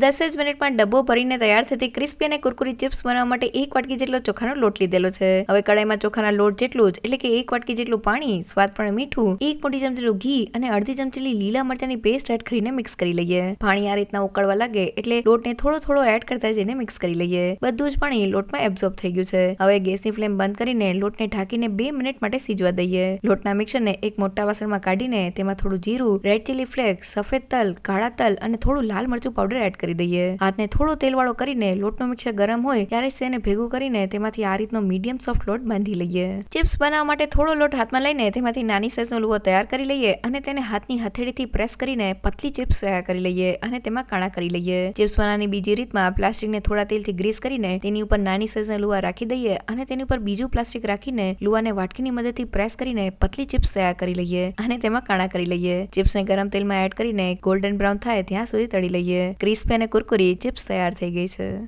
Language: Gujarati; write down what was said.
દસ જ મિનિટમાં ડબ્બો ભરીને તૈયાર થતી ક્રિસ્પી અને કુરકુરી ચિપ્સ બનાવવા માટે એક વાટકી જેટલો ચોખાનો લોટ લીધેલો છે. હવે કડાઈમાં ચોખાના લોટ જેટલું જ, એટલે કે એક વાટકી જેટલું પાણી, સ્વાદ પણ મીઠું, એક મોટી ચમચીલું ઘી અને અડધી ચમચી લીલા મરચાની પેસ્ટ એડ કરીને મિક્સ કરી લઈએ. પાણી આ રીતના ઉકળવા લાગે, એટલે લોટને થોડો થોડો એડ કરતા જઈને મિક્સ કરી લઈએ. બધું જ પાણી લોટમાં એબ્ઝોર્બ થઈ ગયું છે. હવે ગેસની ફ્લેમ બંધ કરીને લોટને ઢાંકીને બે મિનિટ માટે સીજવા દઈએ. લોટના મિક્સરને એક મોટા વાસણમાં કાઢીને તેમાં થોડું જીરું રેડ ચીલી ફ્લેક્સ સફેદ તલ, કાળા તલ અને થોડું લાલ મરચું પાવડર એડ કરી દઈએ. હાથને થોડો તેલવાળો કરીને લોટનો મિક્સર ગરમ હોય ત્યારે તેને ભેગું કરીને તેમાંથી આ રીતનો મીડિયમ સોફ્ટ લોટ બાંધી લઈએ. ચિપ્સ બનાવવા માટે થોડો લોટ હાથમાં લઈને તેમાંથી નાની સાઈઝનો લુવો તૈયાર કરી લઈએ અને તેને હાથની હથેળીથી પ્રેસ કરીને પતલી ચિપ્સ તૈયાર કરી લઈએ અને તેમાં કાણા કરી લઈએ. ચિપ્સ બનાવવાની બીજી રીતમાં પ્લાસ્ટિકને થોડા તેલથી ગ્રીસ કરીને તેની ઉપર નાની સાઈઝના લુવા રાખી દઈએ અને તેની ઉપર બીજું પ્લાસ્ટિક રાખીને લુવાને વાટકીની મદદથી પ્રેસ કરીને પતલી ચિપ્સ તૈયાર કરી લઈએ અને તેમાં કાણા કરી લઈએ. ચિપ્સને ગરમ તેલમાં એડ કરીને ગોલ્ડન બ્રાઉન થાય ત્યાં સુધી તળી લઈએ. ક્રિસ્પી અને કુરકુરી ચિપ્સ તૈયાર થઈ ગઈ છે.